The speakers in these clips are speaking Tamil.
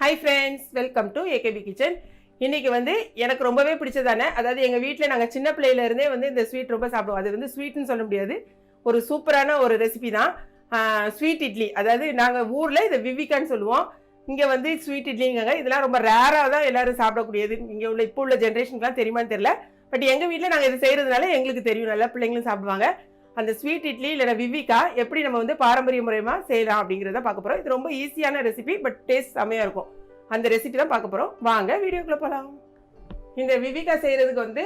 Hi friends welcome to AKP kitchen இன்றைக்கி வந்து எனக்கு ரொம்பவே பிடிச்சதானே அதாவது எங்கள் வீட்டில் நாங்கள் சின்ன பிள்ளையிலேருந்தே வந்து இந்த ஸ்வீட் ரொம்ப சாப்பிடுவோம். அது வந்து ஸ்வீட்னு சொல்ல முடியாது. ஒரு சூப்பரான ஒரு ரெசிபி தான். ஸ்வீட் இட்லி. அதாவது நாங்கள் ஊரில் இதை விவிகான்னு சொல்லுவோம். இங்கே வந்து ஸ்வீட் இட்லிங்காங்க. இதெல்லாம் ரொம்ப ரேராக தான் எல்லாரும் சாப்பிடக்கூடியது. இங்கே உள்ள இப்போ உள்ள ஜென்ரேஷனுக்குலாம் தெரியுமான்னு தெரில பட் எங்கள் வீட்டில் நாங்கள் இது செய்கிறதுனால எங்களுக்கு தெரியும். நல்லா பிள்ளைங்களும் சாப்பிடுவாங்க. அந்த ஸ்வீட் இட்லி இல்லைனா விவிகா எப்படி நம்ம வந்து பாரம்பரிய முறையமாக செய்யலாம் அப்படிங்கிறத பார்க்க போகிறோம் இது ரொம்ப ஈஸியான ரெசிபி பட் டேஸ்ட் செம்மையாக இருக்கும். அந்த ரெசிபி தான் பார்க்க போகிறோம் வாங்க வீடியோக்குள்ளே போகலாம் இந்த விவிகா செய்கிறதுக்கு வந்து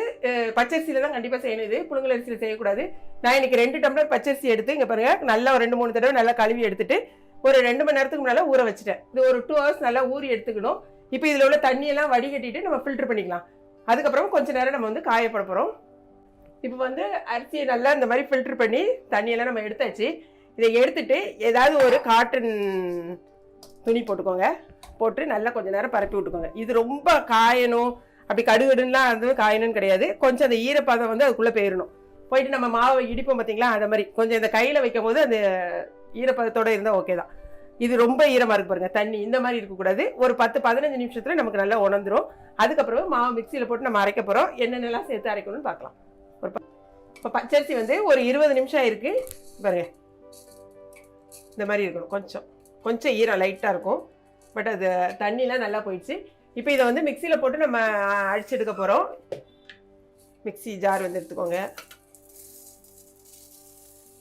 பச்சரிசியில் தான் கண்டிப்பாக செய்யணும் இது. புழுங்கல் அரிசியில் செய்யக்கூடாது. நான் இன்னைக்கு ரெண்டு டம்ளர் பச்சரிசி எடுத்து இங்கே பாருங்கள் நல்லா ஒரு ரெண்டு மூணு தடவை நல்லா கழுவி எடுத்துட்டு ஒரு ரெண்டு மணி நேரத்துக்கு முன்னால் ஊற வச்சுட்டேன். இது ஒரு டூ ஹவர்ஸ் நல்லா ஊறி எடுத்துக்கணும். இப்போ இதில் உள்ள தண்ணியெல்லாம் வடிகட்டிட்டு நம்ம ஃபில்டர் பண்ணிக்கலாம். அதுக்கப்புறம் கொஞ்சம் நேரம் நம்ம வந்து காயப்பட போகிறோம் இப்போ வந்து அரிசியை நல்லா இந்த மாதிரி ஃபில்டர் பண்ணி தண்ணியெல்லாம் நம்ம எடுத்தாச்சு. இதை எடுத்துட்டு ஏதாவது ஒரு காட்டன் துணி போட்டுக்கோங்க. போட்டு நல்லா கொஞ்ச நேரம் பரப்பி விட்டுக்கோங்க. இது ரொம்ப காயணும். அப்படி கடுகடுலாம் அது காயணும்னு கிடையாது. கொஞ்சம் அந்த ஈரப்பதம் வந்து அதுக்குள்ளே போயிடணும் போயிட்டு நம்ம மாவை இடிப்போம் பார்த்தீங்களா அந்த மாதிரி. கொஞ்சம் இந்த கையில் வைக்கும் போது அந்த ஈரப்பதத்தோட இருந்தால் ஓகே தான். இது ரொம்ப ஈரமாக இருக்கு பாருங்க. தண்ணி இந்த மாதிரி இருக்கக்கூடாது. ஒரு பத்து பதினஞ்சு நிமிஷத்தில் நமக்கு நல்லா உணர்ந்துடும் அதுக்கப்புறம் மாவு மிக்சியில் போட்டு நம்ம அரைக்க போகிறோம் என்னென்னலாம் சேர்த்து அரைக்கணும்னு பார்க்கலாம். இப்போ பச்சரிசி வந்து ஒரு இருபது நிமிஷம் ஆயிருக்கு. பாருங்க. இந்த மாதிரி இருக்கணும் கொஞ்சம். கொஞ்சம் ஈரம் லைட்டாக இருக்கும். பட் அது தண்ணிலாம் நல்லா போயிடுச்சு. இப்போ இதை வந்து மிக்சியில் போட்டு நம்ம அடிச்சு எடுக்க போகிறோம் மிக்ஸி ஜார் வந்து எடுத்துக்கோங்க.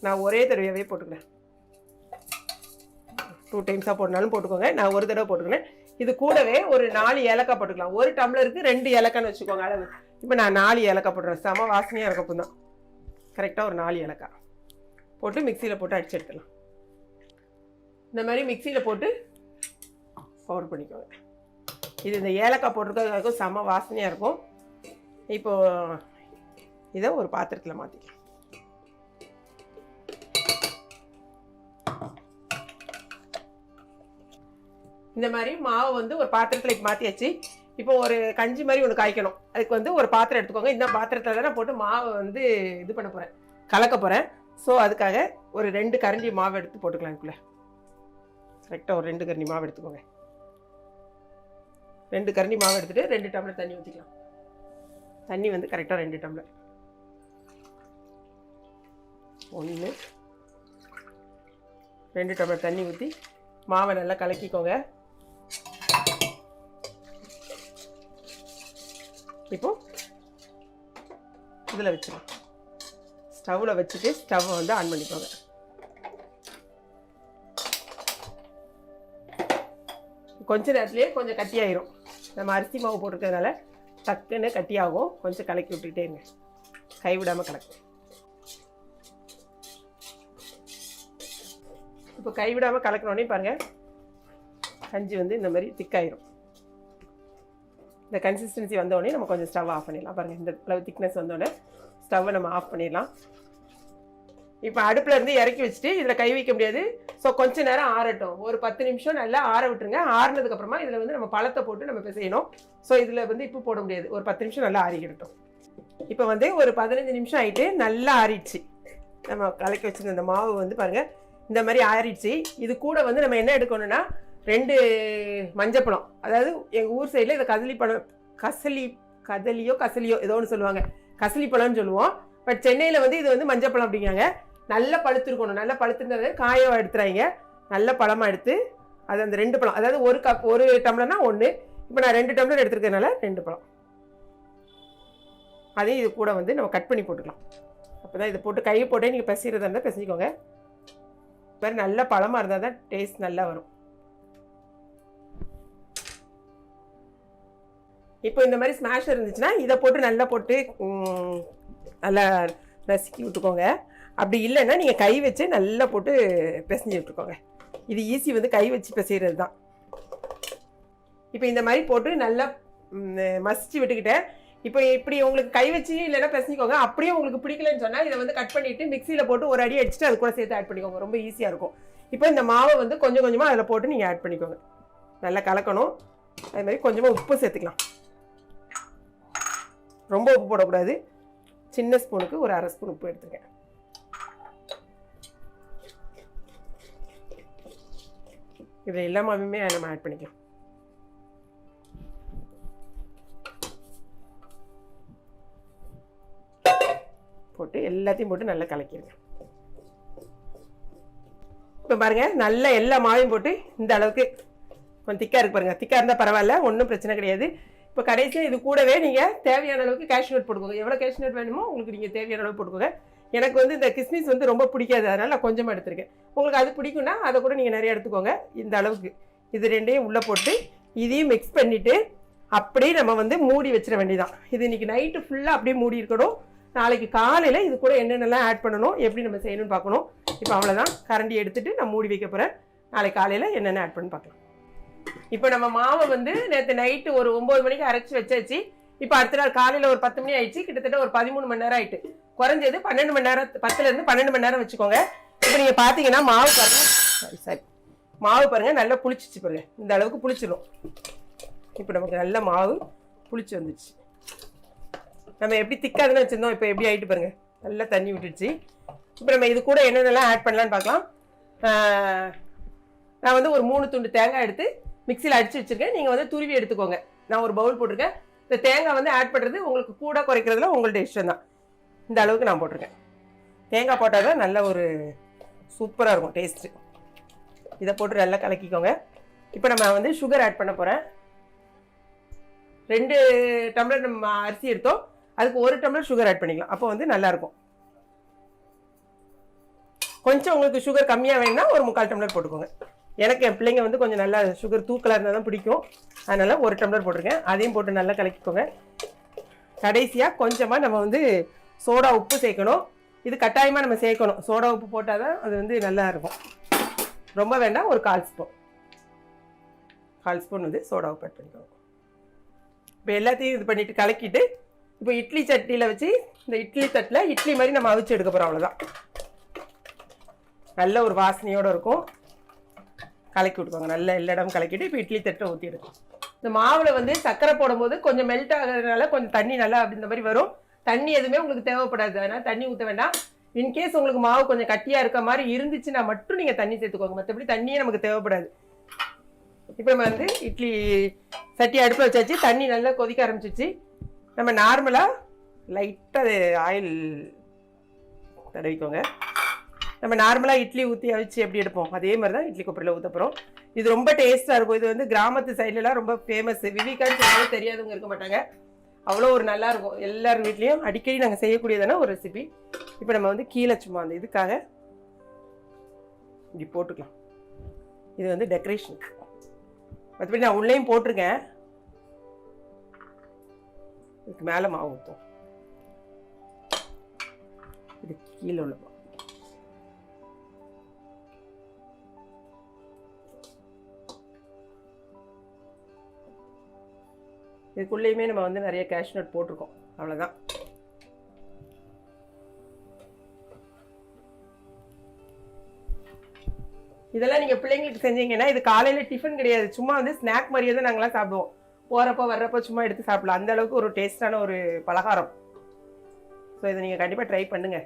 நான் ஒரே தடவையாகவே போட்டுக்கிறேன். டூ டைம்ஸாக போட்டனாலும் போட்டுக்கோங்க. நான் ஒரு தடவை போட்டுக்கிறேன். இது கூடவே ஒரு நாலு ஏலக்காய் போட்டுக்கலாம். ஒரு டம்ளருக்கு ரெண்டு ஏலக்காய்னு வச்சுக்கோங்க அளவு. இப்போ நான் நாலு ஏலக்காய் போட்டுறேன் செம வாசனையாக இருக்கப்போ தான் கரெக்டாக ஒரு நாலு ஏலக்காய் போட்டு மிக்சியில் போட்டு அடிச்சு எடுத்துடலாம். இந்த மாதிரி மிக்சியில் போட்டு பவுடர் பண்ணிக்கோங்க. இது இந்த ஏலக்காய் போட்டிருக்கிறதுக்கும் செம வாசனையாக இருக்கும். இப்போது இதை ஒரு பாத்திரத்தில் மாற்றிக்கலாம் இந்த மாதிரி மாவு வந்து ஒரு பாத்திரத்தில் மாற்றியாச்சு இப்போ ஒரு கஞ்சி மாதிரி ஒன்று காய்க்கணும். அதுக்கு வந்து ஒரு பாத்திரம் எடுத்துக்கோங்க. இந்த பாத்திரத்தில் தான் நான் போட்டு மாவை வந்து இது பண்ண போகிறேன் கலக்க போகிறேன் ஸோ அதுக்காக ஒரு ரெண்டு கரண்டி மாவு எடுத்து போட்டுக்கலாம் இதுக்குள்ளே. கரெக்டாக ஒரு ரெண்டு கரண்டி மாவு எடுத்துக்கோங்க. ரெண்டு கரண்டி மாவு எடுத்துகிட்டு ரெண்டு டம்ளர் தண்ணி ஊற்றிக்கலாம் தண்ணி வந்து கரெக்டாக ரெண்டு டம்ளர். ஒன்று ரெண்டு டம்ளர் தண்ணி ஊற்றி மாவை நல்லா கலக்கிக்கோங்க. இப்போ இதில் வச்சிடலாம். ஸ்டவ்வில் வச்சுட்டு ஸ்டவ்வை வந்து ஆன் பண்ணிக்கோங்க. கொஞ்ச நேரத்துலேயே கொஞ்சம் கட்டியாயிரும் நம்ம அரிசி மாவு போட்டிருக்கிறதுனால டக்குன்னு கட்டியாகும் கொஞ்சம் கலக்கி விட்டுக்கிட்டே இருங்க. கைவிடாமல் கலக்கு. இப்போ கைவிடாமல் கலக்கணுன்னே பாருங்கள் கஞ்சி வந்து இந்த மாதிரி திக்காயிரும் இந்த கன்சிஸ்டன்சி வந்தோடனே நம்ம கொஞ்சம் ஸ்டவ் ஆஃப் பண்ணிடலாம். பாருங்கள் இந்த அளவு திக்னஸ் வந்தோடனே ஸ்டவ்வை நம்ம ஆஃப் பண்ணிடலாம். இப்போ அடுப்பில் இருந்து இறக்கி வச்சுட்டு இதில் கை வைக்க முடியாது. ஸோ கொஞ்ச நேரம் ஆறட்டும். ஒரு பத்து நிமிஷம் நல்லா ஆற விட்டுருங்க. ஆறினதுக்கப்புறமா இதில் வந்து நம்ம பழத்தை போட்டு நம்ம இப்போ செய்யணும் ஸோ இதில் வந்து இப்போ போட முடியாது. ஒரு பத்து நிமிஷம் நல்லா ஆறிக்கிடட்டும் இப்போ வந்து ஒரு பதினஞ்சு நிமிஷம் ஆகிட்டு நல்லா ஆறிடுச்சு. நம்ம கலக்கி வச்சிருந்த அந்த மாவு வந்து பாருங்கள் இந்த மாதிரி ஆறிடுச்சு. இது கூட வந்து நம்ம என்ன எடுக்கணும்னா ரெண்டு மஞ்சப்பழம். அதாவது எங்கள் ஊர் சைடில் இதை கதலி பழம் கசலி கதலியோ கசலியோ ஏதோ ஒன்று சொல்லுவாங்க. கசலி பழம்னு சொல்லுவோம். பட் சென்னையில் வந்து இது வந்து மஞ்சப்பழம் அப்படிங்கிறாங்க. நல்லா பழுத்துருக்கணும் நல்லா பழுத்துருந்தது காயம் எடுத்துறாங்க. நல்ல பழமாக எடுத்து அது அந்த ரெண்டு பழம். அதாவது ஒரு கப் ஒரு டம்ளர்னா ஒன்று இப்போ நான் ரெண்டு டம்ளர் எடுத்துருக்கனால ரெண்டு பழம். அதையும் இது கூட வந்து நம்ம கட் பண்ணி போட்டுக்கலாம். அப்போ தான் இதை போட்டு கையை போட்டே நீங்கள் பிசைகிறதா இருந்தால் பிசைக்கோங்க இது மாதிரி நல்ல பழமாக இருந்தால் தான் டேஸ்ட் நல்லா வரும். இப்போ இந்த மாதிரி ஸ்மாஷ் இருந்துச்சுன்னா இதை போட்டு நல்லா போட்டு நல்லா நசுக்கி விட்டுக்கோங்க. அப்படி இல்லைன்னா நீங்கள் கை வச்சு நல்லா போட்டு பிசைஞ்சு விட்டுக்கோங்க. இது ஈஸி வந்து கை வச்சு பிசைகிறது தான். இப்போ இந்த மாதிரி போட்டு நல்லா மசிச்சு விட்டுக்கிட்டேன். இப்போ இப்படி உங்களுக்கு கை வச்சு இல்லைன்னா பிசைஞ்சிக்கோங்க. அப்படியே உங்களுக்கு பிடிக்கலன்னு சொன்னால் இதை வந்து கட் பண்ணிவிட்டு மிக்சியில் போட்டு ஒரு அடி அடிச்சுட்டு அது கூட சேர்த்து ஆட் பண்ணிக்கோங்க. ரொம்ப ஈஸியாக இருக்கும். இப்போ இந்த மாவை வந்து கொஞ்சம் கொஞ்சமாக அதில் போட்டு நீங்கள் ஆட் பண்ணிக்கோங்க. நல்லா கலக்கணும். அதே மாதிரி கொஞ்சமாக உப்பு சேர்த்துக்கலாம். ரொம்ப உப்பு போடக்கூடாது. சின்ன ஸ்பூனுக்கு ஒரு அரை ஸ்பூன் உப்பு எடுத்துருக்கேன் இதில் எல்லா மாவுமே நம்ம ஆட் பண்ணிக்கலாம். போட்டு எல்லாத்தையும் போட்டு நல்லா கலக்கிடுங்க இப்போ பாருங்கள் நல்லா எல்லா மாவையும் போட்டு இந்த அளவுக்கு. கொஞ்சம் திக்காக இருக்கு பாருங்கள் திக்காக இருந்தால் பரவாயில்ல ஒன்றும் பிரச்சனை கிடையாது. இப்போ கடைசியாக இது கூடவே நீங்கள் தேவையான அளவுக்கு கேஷ்யூ நட் போட்டுக்கோங்க. எவ்வளோ கேஷ்யூ வேணுமோ உங்களுக்கு நீங்கள் தேவையான அளவு போட்டுக்கோங்க. எனக்கு வந்து இந்த கிஸ்மிஸ் வந்து ரொம்ப பிடிக்காது. அதனால் நான் கொஞ்சமாக எடுத்திருக்கேன். உங்களுக்கு அது பிடிக்கும்னா அதை கூட நீங்கள் நிறைய எடுத்துக்கோங்க. இந்த அளவுக்கு. இது ரெண்டையும் உள்ளே போட்டு இதையும் மிக்ஸ் பண்ணிவிட்டு அப்படியே நம்ம வந்து மூடி வச்சிட வேண்டியதான் இது இன்றைக்கி நைட்டு ஃபுல்லாக அப்படியே மூடி இருக்கணும். நாளைக்கு காலையில் இது கூட என்னென்னலாம் ஆட் பண்ணணும் எப்படி நம்ம செய்யணும்னு பார்க்கணும். இப்போ அவ்வளோதான் கரண்டி எடுத்துகிட்டு நான் மூடி வைக்க போகிறேன் நாளைக்கு காலையில் என்னென்ன ஆட் பண்ணி பார்க்கலாம். இப்போ நம்ம மாவை வந்து நேற்று நைட்டு ஒரு ஒம்பது மணிக்கு அரைச்சி வச்சாச்சு. இப்போ அடுத்த நாள் காலையில் ஒரு பத்து மணி ஆயிடுச்சு. கிட்டத்தட்ட ஒரு பதிமூணு மணி நேரம் ஆயிட்டு. குறைஞ்சது பன்னெண்டு மணி நேரம் பத்துலேருந்து பன்னெண்டு மணி நேரம் வச்சுக்கோங்க. இப்போ நீங்கள் பார்த்தீங்கன்னா மாவு பாருங்க. சாரி சாரி மாவு பாருங்க நல்லா புளிச்சிச்சு பாருங்க. இந்த அளவுக்கு புளிச்சிடும் இப்போ நமக்கு நல்ல மாவு புளிச்சு வந்துச்சு. நம்ம எப்படி திக்காதுன்னு வச்சுருந்தோம் இப்போ எப்படி ஆயிட்டு பாருங்க. நல்லா தண்ணி விட்டுடுச்சு. இப்போ நம்ம இது கூட என்னென்னலாம் ஆட் பண்ணலான்னு பார்க்கலாம். நான் வந்து ஒரு மூணு துண்டு தேங்காய் எடுத்து மிக்சியில் அடிச்சு வச்சுருக்கேன். நீங்கள் வந்து துருவி எடுத்துக்கோங்க. நான் ஒரு பவுல் போட்டிருக்கேன். இந்த தேங்காய் வந்து ஆட் பண்ணுறது உங்களுக்கு கூட குறைக்கிறதுல உங்கள்ட்ட இஷ்டம் தான். இந்த அளவுக்கு நான் போட்டிருக்கேன். தேங்காய் போட்டால் தான் நல்ல ஒரு சூப்பராக இருக்கும் டேஸ்ட்டு இதை போட்டு நல்லா கலக்கிக்கோங்க. இப்போ நம்ம வந்து சுகர் ஆட் பண்ண போகிறேன் ரெண்டு டம்ளர் நம்ம அரிசி எடுத்தோம். அதுக்கு ஒரு டம்ளர் சுகர் ஆட் பண்ணிக்கலாம். அப்போ வந்து நல்லாயிருக்கும் கொஞ்சம் உங்களுக்கு சுகர் கம்மியாக வேணும்னா ஒரு முக்கால் டம்ளர் போட்டுக்கோங்க. எனக்கு என் பிள்ளைங்க வந்து கொஞ்சம் நல்லா சுகர் தூக்கலாக இருந்தால் தான் பிடிக்கும். அதனால் ஒரு டம்ளர் போட்டிருக்கேன். அதையும் போட்டு நல்லா கலக்கிக்கோங்க. கடைசியாக கொஞ்சமாக நம்ம வந்து சோடா உப்பு சேர்க்கணும். இது கட்டாயமாக நம்ம சேர்க்கணும். சோடா உப்பு போட்டால் தான் அது வந்து நல்லா இருக்கும். ரொம்ப வேண்டாம் ஒரு கால் ஸ்பூன். கால் ஸ்பூன் வந்து சோடா உப்பு ஆட் பண்ணிக்கணும் இப்போ எல்லாத்தையும் இது பண்ணிவிட்டு கலக்கிட்டு இப்போ இட்லி சட்டியில் வச்சு இந்த இட்லி தட்டில் இட்லி மாதிரி நம்ம அவிச்சு எடுக்க போகிறோம் அவ்வளோதான் நல்ல ஒரு வாசனையோடு இருக்கும். கலக்கி விட்டுக்கோங்க நல்ல எல்லா இடம் கலக்கிட்டு இப்போ இட்லி தட்டை ஊற்றி இந்த மாவில் வந்து சர்க்கரை போடும்போது கொஞ்சம் மெல்ட் ஆகிறதுனால கொஞ்சம் தண்ணி நல்லா அப்படி இந்த மாதிரி வரும். தண்ணி எதுவுமே உங்களுக்கு தேவைப்படாது. அதனால் தண்ணி ஊற்ற வேண்டாம். இன்கேஸ் உங்களுக்கு மாவு கொஞ்சம் கட்டியாக இருக்க மாதிரி இருந்துச்சுன்னா மட்டும் நீங்கள் தண்ணி சேர்த்துக்கோங்க. மற்றபடி தண்ணியே நமக்கு தேவைப்படாது. இப்போ நம்ம வந்து இட்லி சட்டி அடுப்பில் வச்சாச்சு. தண்ணி நல்லா கொதிக்க ஆரம்பிச்சிச்சு நம்ம நார்மலாக லைட்டாக ஆயில் தடவிக்கோங்க. நம்ம நார்மலாக இட்லி ஊற்றி அவிச்சு எப்படி எடுப்போம்? அதே மாதிரி தான் இட்லி கொப்பரையில் ஊற்ற போகிறோம் இது ரொம்ப டேஸ்ட்டாக இருக்கும். இது வந்து கிராமத்து சைட்லலாம் ரொம்ப ஃபேமஸ் விவிகான்னு சொல்லி தெரியாதவங்க இருக்க மாட்டாங்க. அவ்வளோ ஒரு நல்லா இருக்கும். எல்லார் வீட்லேயும் அடிக்கடி நாங்கள் செய்யக்கூடியதான ஒரு ரெசிபி இப்போ நம்ம வந்து கீழே சும்மா அந்த இதுக்காக இப்படி போட்டுக்கலாம். இது வந்து டெக்கரேஷனுக்கு மற்றபடி நான் உள்ளேயும் போட்டிருக்கேன். இதுக்கு மேலே மாவு ஊற்றும் இது கீழே உள்ள இதுக்குள்ளேயுமே நம்ம வந்து நிறைய கேஷ் நட் போட்டிருக்கோம். அவ்வளோதான் இதெல்லாம் நீங்கள் பிள்ளைங்களுக்கு செஞ்சீங்கன்னா இது காலையில் டிஃபன் கிடையாது. சும்மா வந்து ஸ்நாக் மாதிரியே தான் நாங்களாம் சாப்பிடுவோம். போகிறப்போ வர்றப்போ சும்மா எடுத்து சாப்பிடலாம். அந்த அளவுக்கு ஒரு டேஸ்டான ஒரு பலகாரம். ஸோ இதை நீங்கள் கண்டிப்பாக ட்ரை பண்ணுங்க.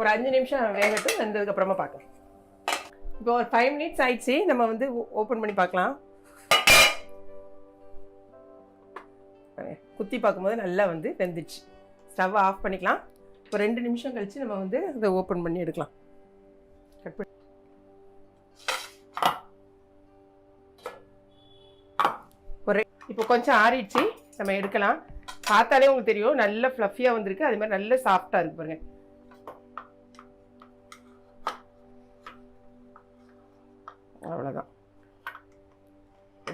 ஒரு அஞ்சு நிமிஷம் வேகட்டும் வெந்ததுக்கப்புறமா பார்க்கலாம். இப்போ ஒரு ஃபைவ் மினிட்ஸ் ஆயிடுச்சு. நம்ம வந்து ஓப்பன் பண்ணி பார்க்கலாம். குத்தி பார்க்கும்போது நல்லா வந்து வெந்துச்சு ஸ்டவ் ஆஃப் பண்ணிக்கலாம். இப்போ ரெண்டு நிமிஷம் கழித்து நம்ம வந்து அதை ஓப்பன் பண்ணி எடுக்கலாம். கட் பண்ணி ஒரு இப்போ கொஞ்சம் ஆறிடுச்சு. நம்ம எடுக்கலாம். பார்த்தாலே உங்களுக்கு தெரியும். நல்ல ஃப்ளஃபியாக வந்திருக்கு. அது மாதிரி நல்ல சாஃப்டாக இருக்கு பாருங்கள்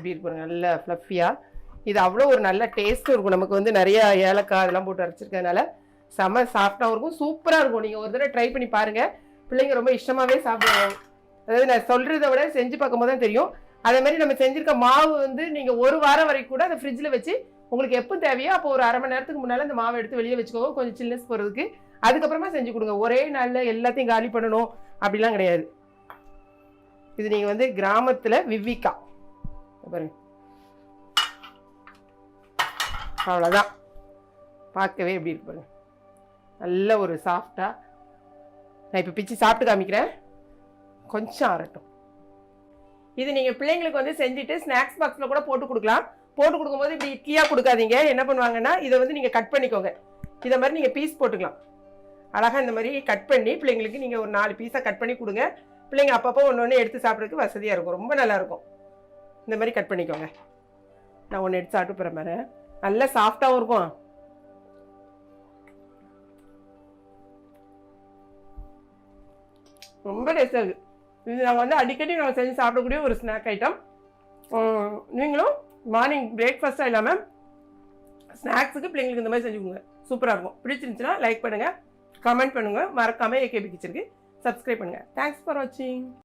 எப்படி இருக்கு பாருங்க நல்ல ஃப்ளஃபியாக இது அவ்வளோ ஒரு நல்ல டேஸ்ட்டும் இருக்கும். நமக்கு வந்து நிறைய ஏலக்காய் அதெல்லாம் போட்டு அரைச்சிருக்கறதுனால செம்ம சாஃப்டாகவும் இருக்கும். சூப்பராக இருக்கும். நீங்கள் ஒரு தடவை ட்ரை பண்ணி பாருங்கள் பிள்ளைங்க ரொம்ப இஷ்டமாகவே சாப்பிடுவாங்க. அதாவது நான் சொல்கிறத விட செஞ்சு பார்க்கும்போது தான் தெரியும். அதே மாதிரி நம்ம செஞ்சிருக்க மாவு வந்து நீங்கள் ஒரு வாரம் வரைக்கும் கூட அதை ஃப்ரிட்ஜில் வச்சு உங்களுக்கு எப்போ தேவையோ அப்போ ஒரு அரை மணி நேரத்துக்கு முன்னால் அந்த மாவை எடுத்து வெளியே வச்சுக்கோங்க. கொஞ்சம் சில்னஸ் போகிறதுக்கு அதுக்கப்புறமா செஞ்சு கொடுங்க. ஒரே நாளில் எல்லாத்தையும் காலி பண்ணணும். அப்படிலாம் கிடையாது. இது நீங்கள் வந்து கிராமத்தில் விவிகா பாருங்க. அவ்வளோதான் பார்க்கவே எப்படி இருக்கு பாருங்க. நல்ல ஒரு சாஃப்டாக நான் இப்போ பிச்சு சாப்பிட்டு காமிக்கிறேன். கொஞ்சம் ஆறட்டும். இது நீங்கள் பிள்ளைங்களுக்கு வந்து செஞ்சுட்டு ஸ்நாக்ஸ் பாக்ஸில் கூட போட்டு கொடுக்கலாம். போட்டு கொடுக்கும்போது இப்படி இட்லியாக கொடுக்காதீங்க. என்ன பண்ணுவாங்கன்னா இதை வந்து நீங்கள் கட் பண்ணிக்கோங்க. இதை மாதிரி நீங்கள் பீஸ் போட்டுக்கலாம். அழகாக இந்த மாதிரி கட் பண்ணி பிள்ளைங்களுக்கு நீங்கள் ஒரு நாலு பீஸாக கட் பண்ணி கொடுங்க. பிள்ளைங்க அப்பப்போ ஒன்று ஒன்று எடுத்து சாப்பிட்றதுக்கு வசதியாக இருக்கும். ரொம்ப நல்லாயிருக்கும் இந்த மாதிரி கட் பண்ணிக்கோங்க. நான் ஒன்று எடுத்து சாப்பிட்டு போகிற மாதிரி நல்லா சாஃப்டாகவும் இருக்கும். ரொம்ப டேஸ்டாக இருக்குது இது நாங்கள் வந்து அடிக்கடி நாங்கள் செஞ்சு சாப்பிடக்கூடிய ஒரு ஸ்நாக் ஐட்டம் நீங்களும் மார்னிங் பிரேக்ஃபாஸ்ட்டாக இல்லாமல் ஸ்நாக்ஸுக்கு பிள்ளைங்களுக்கு இந்த மாதிரி செஞ்சு கொடுங்க. சூப்பராக இருக்கும். பிடிச்சிருந்துச்சுன்னா லைக் பண்ணுங்கள் கமெண்ட் பண்ணுங்கள் மறக்காமல் ஏகேபி கிச்சனுக்கு சப்ஸ்கிரைப் பண்ணுங்கள் தேங்க்ஸ் ஃபார் வாட்சிங்